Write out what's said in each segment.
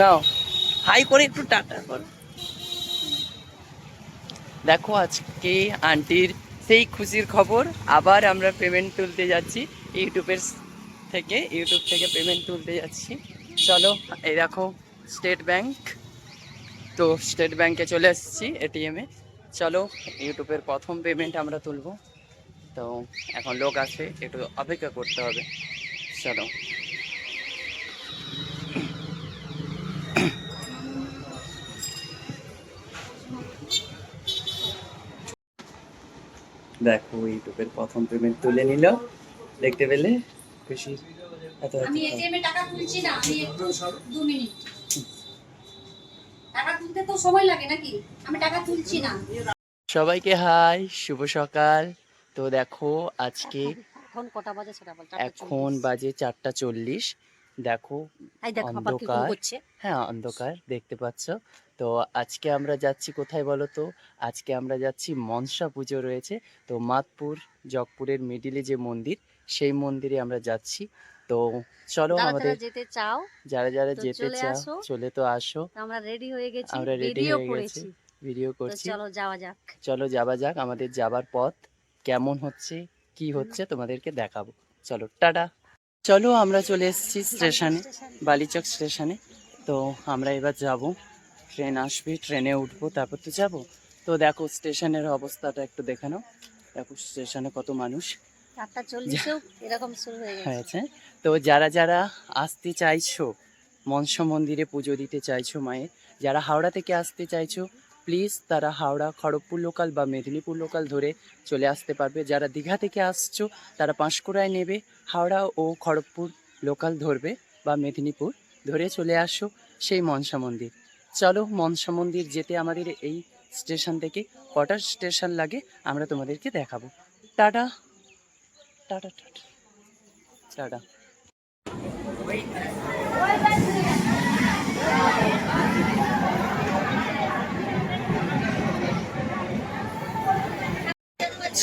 নাও। High করে একটু tata করো। দেখো আজকে আন্টির সেই খুশির খবর আবার আমরা পেমেন্ট তুলতে যাচ্ছি। ইউটিউবের থেকে ইউটিউব থেকে পেমেন্ট তুলতে যাচ্ছি। চলো এই দেখো স্টেট ব্যাংক তো স্টেট ব্যাংকে চলে এসেছি এটিএমে চলো ইউটিউবের প্রথম পেমেন্ট আমরা তুলবো। তো এখন লোক আসে একটু অপেক্ষা করতে হবে। চলো। দেখো ইউটিউবের প্রথম পেমেন্ট তুলে নিল। দেখতে পেলে? খুশি? এত এত আমি এটিএম এ টাকা তুলছি না আমি একটু দু মিনিট। টাকা তুলতে তো সময় লাগে নাকি? আমি টাকা তুলছি না। সবাইকে হাই শুভ সকাল। তো দেখো আজকে এখন কটা বাজে সেটা বল এখন বাজে চারটা চল্লিশ। দেখো অন্ধকার। হ্যাঁ অন্ধকার দেখতে পাচ্ছ। তো আজকে আমরা যাচ্ছি কোথায় বলো তো? আজকে আমরা যাচ্ছি মনসা পুজো রয়েছে। তো মাতপুর জগপুরের মিডিলে যে মন্দির সেই মন্দিরে আমরা যাচ্ছি। তো চলো আমাদের যেতে চাও যারা যারা যেতে চাও আসো। চলে তো আসো। আমরা রেডি হয়ে গেছি আমরা ভিডিও হয়ে করেছি। গেছি। ভিডিও করছি। চলো যাওয়া যাক। চলো যাবা যাক আমাদের যাবার পথ কেমন হচ্ছে কি হচ্ছে তোমাদেরকে দেখাবো। চলো টাটা। চলো আমরা চলে এসেছি স্টেশনে বালিচক স্টেশনে। তো আমরা এবার যাব। ট্রেন আসবে ট্রেনে উঠবো তারপর তো যাব। তো দেখো স্টেশনের অবস্থাটা একটু দেখানো দেখো স্টেশনে কত মানুষ। এরকম শুরু হয়েছে। তো যারা যারা আসতে চাইছো মনসা মন্দিরে পুজো দিতে চাইছো মায়ের যারা হাওড়া থেকে আসতে চাইছো প্লিজ তারা হাওড়া, খড়গপুর লোকাল বা মেদিনীপুর লোকাল ধরে চলে আসতে পারবে। যারা দীঘা থেকে আসছো, তারা পাঁশকুড়ায় নেবে, হাওড়া ও খড়গপুর লোকাল ধরবে বা মেদিনীপুর ধরে চলে আসো সেই মনসা মন্দির। চলো মনসা মন্দির যেতে আমাদের এই স্টেশন থেকে কটা স্টেশন লাগে, আমরা তোমাদেরকে দেখাবো। টাটা। Tata tata. টাটা।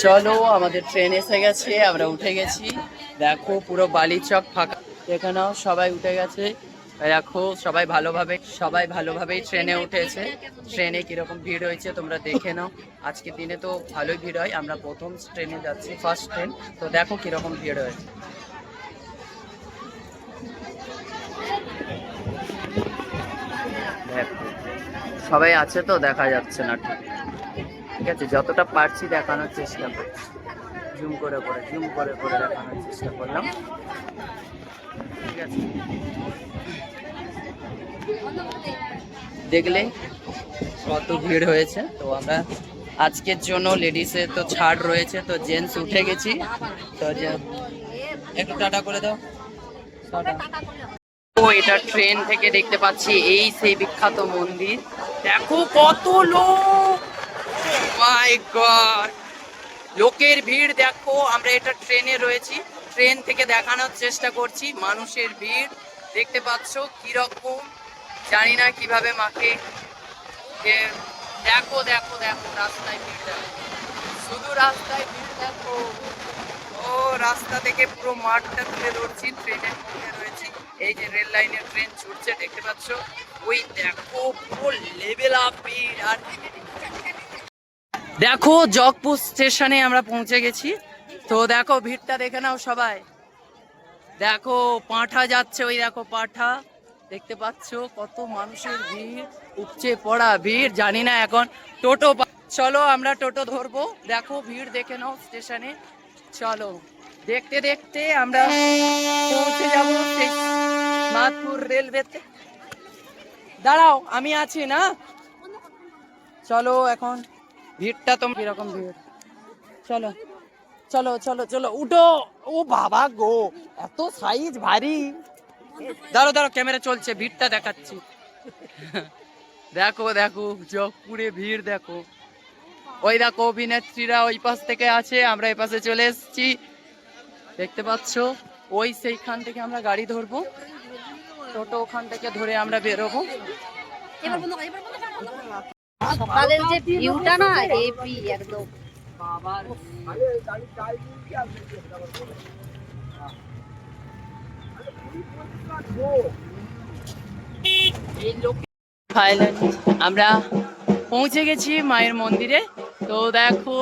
চলো, আমাদের ট্রেন এসে গেছে, আমরা উঠে গেছি। দেখো, পুরো বালিচক ফাঁকা। এখানেও সবাই উঠে গেছে। দেখো, সবাই ভালোভাবে, সবাই ভালোভাবেই ট্রেনে উঠেছে। ট্রেনে কীরকম ভিড় হয়েছে, তোমরা দেখে নাও। আজকের দিনে তো ভালোই ভিড় হয়, আমরা প্রথম ট্রেনে যাচ্ছি ফার্স্ট ট্রেন তো দেখো, কীরকম ভিড় হয়েছে। সবাই আছে তো, দেখা যাচ্ছে না। ঠিক ঠিক আছে, যতটা পারছি দেখানোর চেষ্টা করছি। জুম করে করে, জুম করে করে দেখানোর চেষ্টা করলাম। ঠিক আছে দেখলে কত ভিড় হয়েছে। তো আমরা আজকের জন্য লেডিসে তো ছাড় রয়েছে, তো জেন্টস উঠে গেছি। তো একটু টাটা করে দাও। ও এটা ট্রেন থেকে দেখতে পাচ্ছি, এই সেই বিখ্যাত মন্দির। দেখো কত লোক! My God. লোকের ভিড় দেখো, আমরা এটা ট্রেনে রয়েছি। ট্রেন থেকে দেখানোর চেষ্টা করছি, মানুষের ভিড়। দেখতে পাচ্ছ কীরকম, জানি না কীভাবে মাকে দেখো দেখো দেখো, রাস্তায় ভিড় দেখো। শুধু রাস্তায় ভিড় দেখো। ও, রাস্তা থেকে পুরো মাঠটা তুলে ধরছি, ট্রেনের মধ্যে রয়েছি। এই যে রেল লাইনের ট্রেন ছুটছে, দেখতে পাচ্ছ? ওই দেখো, পুরো লেভেল আপ ভিড়, আর দেখো, জগপুর স্টেশনে আমরা পৌঁছে গেছি। তো দেখো, ভিড়টা দেখে নাও সবাই। দেখো, পাঁঠা যাচ্ছে ওই দেখো পাঁঠা। দেখতে পাচ্ছ কত মানুষের ভিড়, উপচে পড়া ভিড়, জানি না এখন। টোটো চলো, আমরা টোটো ধরবো। দেখো, ভিড় দেখে নাও স্টেশনে। চলো, দেখতে দেখতে আমরা পৌঁছে যাব মাদপুর রেলওয়েতে। দাঁড়াও, আমি আছি না? চলো, এখন ভিড়টা তো কীরকম ভিড়? চলো চলো চলো চলো, উঠো। ও বাবা গো, এত সাইজ ভারী। দাঁড়ো দাঁড়ো ক্যামেরা চলছে, ভিড়টা দেখাচ্ছি। দেখো দেখো, জগপুরে ভিড়, দেখো। ওই দেখো, অভিনেত্রীরা ওই পাশ থেকে আছে, আমরা এই পাশে চলে এসেছি। দেখতে পাচ্ছ, ওই সেইখান থেকে আমরা গাড়ি ধরবো। টোটো ওখান থেকে ধরে আমরা বেরোবো। সকালের যে ভিউটা না হেভি একদম। আমরা পৌঁছে গেছি মায়ের মন্দিরে। তো দেখো,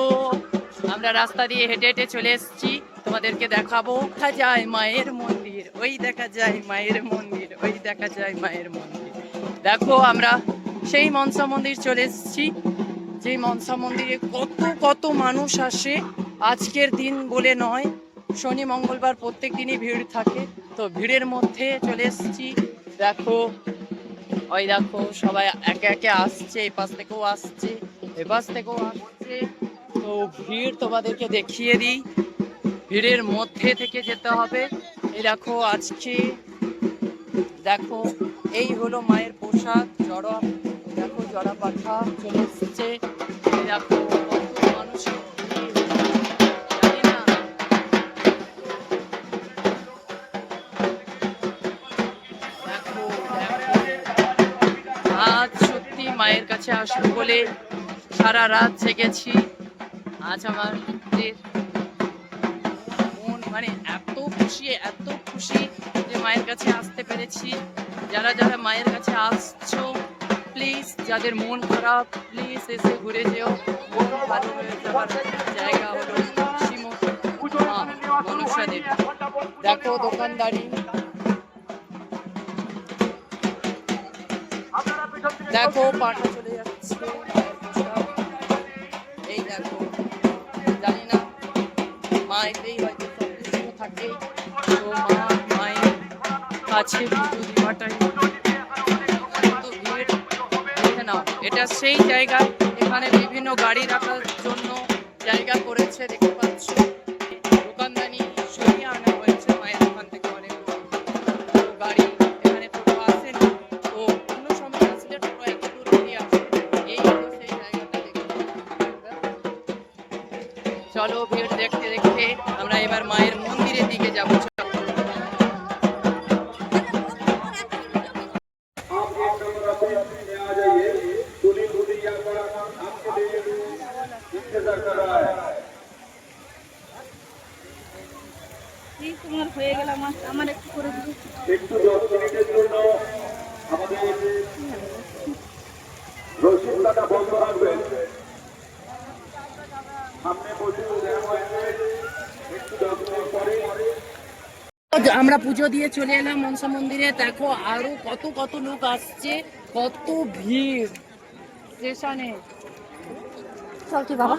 আমরা রাস্তা দিয়ে হেঁটে হেঁটে চলে এসেছি। তোমাদেরকে দেখাবো। দেখা যায় মায়ের মন্দির, ওই দেখা যায় মায়ের মন্দির, ওই দেখা যায় মায়ের মন্দির। দেখো, আমরা সেই মনসা মন্দির চলে এসেছি। যে মনসা মন্দিরে কত কত মানুষ আসে, আজকের দিন বলে নয়। শনি, মঙ্গলবার প্রত্যেক দিনই ভিড় থাকে। তো ভিড়ের মধ্যে চলে এসেছি। দেখো, ওই দেখো, সবাই একে একে আসছে, এই পাশ থেকেও আসছে, এ পাশ থেকেও আসছে। তো ভিড় তোমাদেরকে দেখিয়ে দিই। ভিড়ের মধ্যে থেকে যেতে হবে। এই দেখো, আজকে দেখো, এই হলো মায়ের পোশাক জড়া জড়া পাঠা চলে এসছে। দেখো কত আজ সত্যি মায়ের কাছে আসব বলে সারা রাত জেগেছি। আজ আমার মন মানে এত খুশি এত খুশি যে মায়ের কাছে আসতে পেরেছি। যারা যারা মায়ের কাছে আসছো প্লিজ যাদের মন খারাপ প্লিজ এসে ঘুরে যেও। মন ভালো হয়ে যাওয়ার জায়গা হলো শ্রীমত মা মনসা দেখো দোকানদারি। দেখো পাঠা চলে যাচ্ছে। এই দেখো, জানি না, মা এতেই হয়তো সন্তুষ্ট থাকে। তো মা, মায়ের কাছে পুজো দেওয়াটাই এটা সেই জায়গা। এখানে বিভিন্ন গাড়ি রাখার জন্য জায়গা করেছে, দেখতে পাচ্ছ। দোকানদানি সরিয়ে আনা হয়েছে মায়ের দোকান থেকে অনেক গাড়ি এখানে টোটো আসে না তো অন্য সময় আসলে টোটো একটু দূর আসে? এই সেই জায়গাটা দেখতে চলো ভিড় দেখতে দেখতে আমরা এবার মায়ের মন্দিরের দিকে যাব। তোমার হয়ে গেল আমার আমার একটু করে দিবি একটু দশ মিনিটের জন্য আমাদের রসিদটা বন্ধ রাখবেন। সামনে বসে একটু দশ মিনিট পরে আমরা পুজো দিয়ে চলে এলাম মনসা মন্দিরে। দেখো আরও কত কত লোক আসছে কত ভিড়। স্টেশনে। চল বাবা?